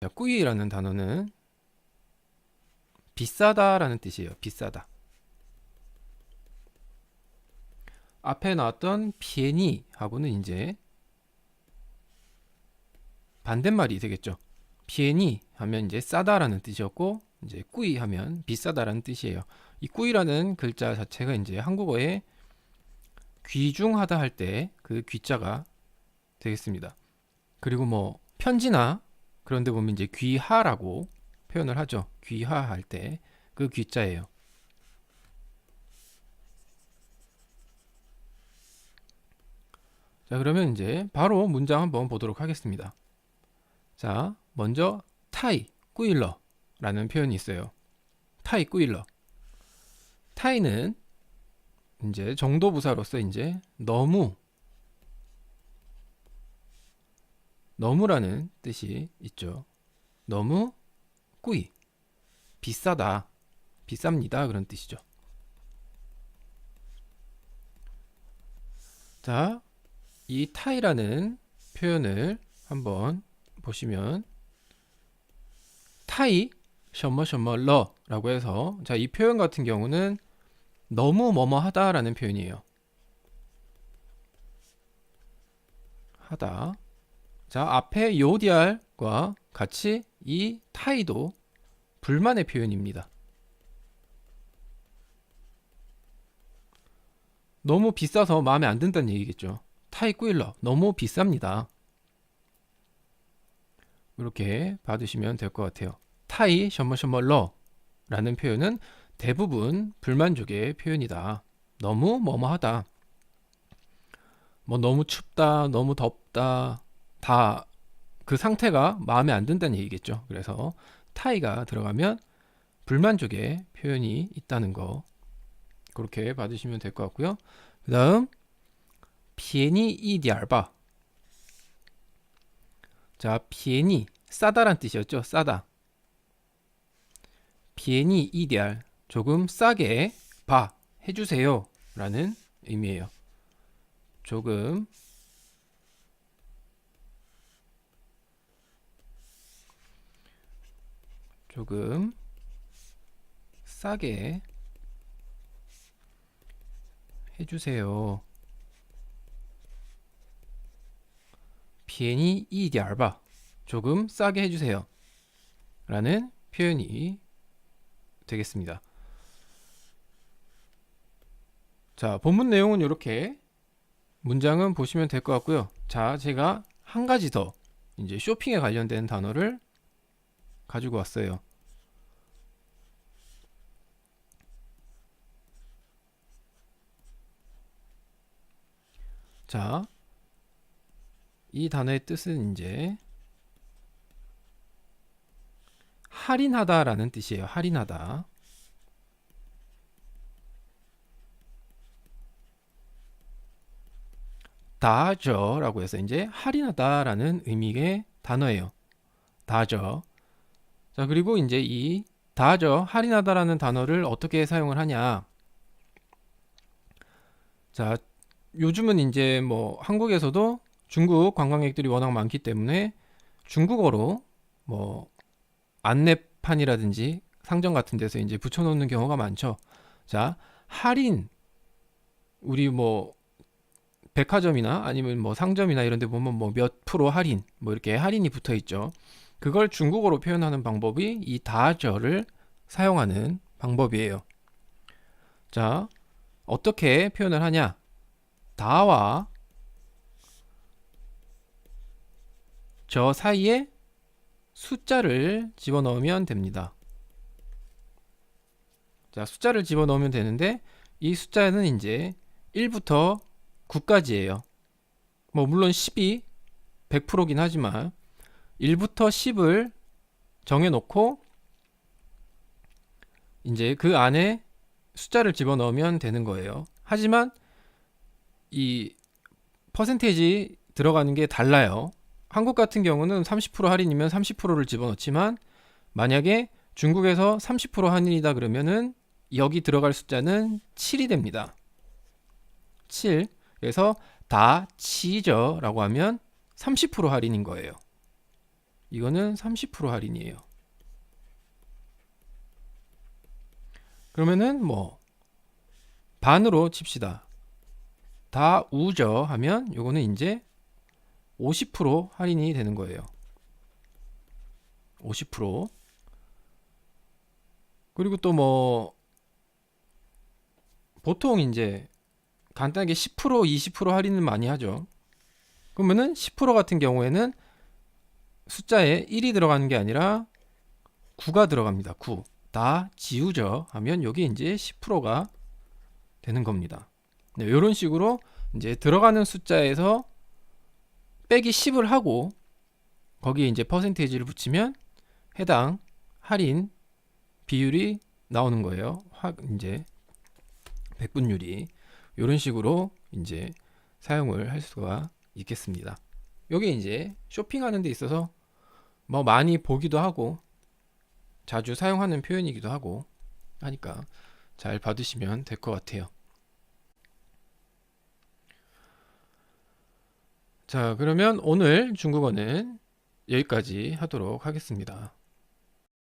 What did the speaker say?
자, 꾸이라는 단어는 비싸다라는 뜻이에요. 비싸다. 앞에 나왔던 비에니하고는 이제 반대말이 되겠죠. 비에니 하면 이제 싸다라는 뜻이었고 이제 꾸이 하면 비싸다라는 뜻이에요. 이 꾸이라는 글자 자체가 이제 한국어에 귀중하다 할 때 그 귀자가 되겠습니다. 그리고 뭐 편지나 그런 데 보면 이제 귀하라고 표현을 하죠. 귀하 할 때 그 귀자예요. 자, 그러면 이제 바로 문장 한번 보도록 하겠습니다. 자, 먼저 타이, 꾸일러라는 표현이 있어요. 타이, 꾸일러. 타이는 이제 정도 부사로서 이제 너무 너무라는 뜻이 있죠. 너무 꾸이 비싸다 비쌉니다 그런 뜻이죠. 자, 이 타이라는 표현을 한번 보시면 타이 셔머셔머러라고 해서 자, 이 표현 같은 경우는 너무 뭐뭐하다라는 표현이에요. 하다. 자, 앞에 요디알과 같이 이 타이도 불만의 표현입니다. 너무 비싸서 마음에 안 든다는 얘기겠죠. 타이 꾸일러 너무 비쌉니다. 이렇게 받으시면 될 것 같아요. 타이 셔머셔머러 라는 표현은 대부분 불만족의 표현이다. 너무 뭐뭐하다. 뭐 너무 춥다, 너무 덥다, 다 그 상태가 마음에 안 든다는 얘기겠죠. 그래서 타이가 들어가면 불만족의 표현이 있다는 거 그렇게 받으시면 될 것 같고요. 그 다음 비엔이 이디 알바 자 비엔이 싸다란 뜻이었죠. 싸다 비엔이 이디 알 조금 싸게 봐 해주세요 라는 의미예요. 조금 조금 싸게 해주세요. 비엔이 이디알바 조금 싸게 해주세요. 라는 표현이 되겠습니다. 자, 본문 내용은 이렇게 문장은 보시면 될 것 같고요. 자, 제가 한 가지 더 이제 쇼핑에 관련된 단어를 가지고 왔어요. 자, 이 단어의 뜻은 이제 할인하다라는 뜻이에요. 할인하다. 다저라고 해서 이제 할인하다라는 의미의 단어예요. 다저. 자, 그리고 이제 이 다저 할인하다라는 단어를 어떻게 사용을 하냐? 자, 요즘은 이제 뭐 한국에서도 중국 관광객들이 워낙 많기 때문에 중국어로 뭐 안내판이라든지 상점 같은 데서 이제 붙여놓는 경우가 많죠. 자, 할인 우리 뭐 백화점이나 아니면 뭐 상점이나 이런 데 보면 뭐 몇 프로 할인 뭐 이렇게 할인이 붙어 있죠. 그걸 중국어로 표현하는 방법이 이 다저를 사용하는 방법이에요. 자, 어떻게 표현을 하냐? 다와 저 사이에 숫자를 집어넣으면 됩니다. 자, 숫자를 집어넣으면 되는데 이 숫자는 이제 1부터 9까지예요. 뭐 물론 10이 100%긴 하지만 1부터 10을 정해 놓고 이제 그 안에 숫자를 집어넣으면 되는 거예요. 하지만 이 퍼센테이지 들어가는 게 달라요. 한국 같은 경우는 30% 할인이면 30%를 집어넣지만 만약에 중국에서 30% 할인이다 그러면은 여기 들어갈 숫자는 7이 됩니다. 7. 그래서 다 치저라고 하면 30% 할인인 거예요. 이거는 30% 할인이에요. 그러면은 뭐 반으로 칩시다. 다 우저 하면 요거는 이제 50% 할인이 되는 거예요. 50% 그리고 또 뭐 보통 이제 간단하게 10% 20% 할인을 많이 하죠. 그러면은 10% 같은 경우에는 숫자에 1이 들어가는 게 아니라 9가 들어갑니다. 9. 다 지우죠 하면 여기 이제 10%가 되는 겁니다. 네, 이런 식으로 이제 들어가는 숫자에서 빼기 10을 하고 거기에 이제 퍼센테이지를 붙이면 해당 할인 비율이 나오는 거예요. 확 이제 백분율이 이런 식으로 이제 사용을 할 수가 있겠습니다. 여기 이제 쇼핑하는 데 있어서 뭐 많이 보기도 하고 자주 사용하는 표현이기도 하고 하니까 잘 받으시면 될 것 같아요. 자, 그러면 오늘 중국어는 여기까지 하도록 하겠습니다.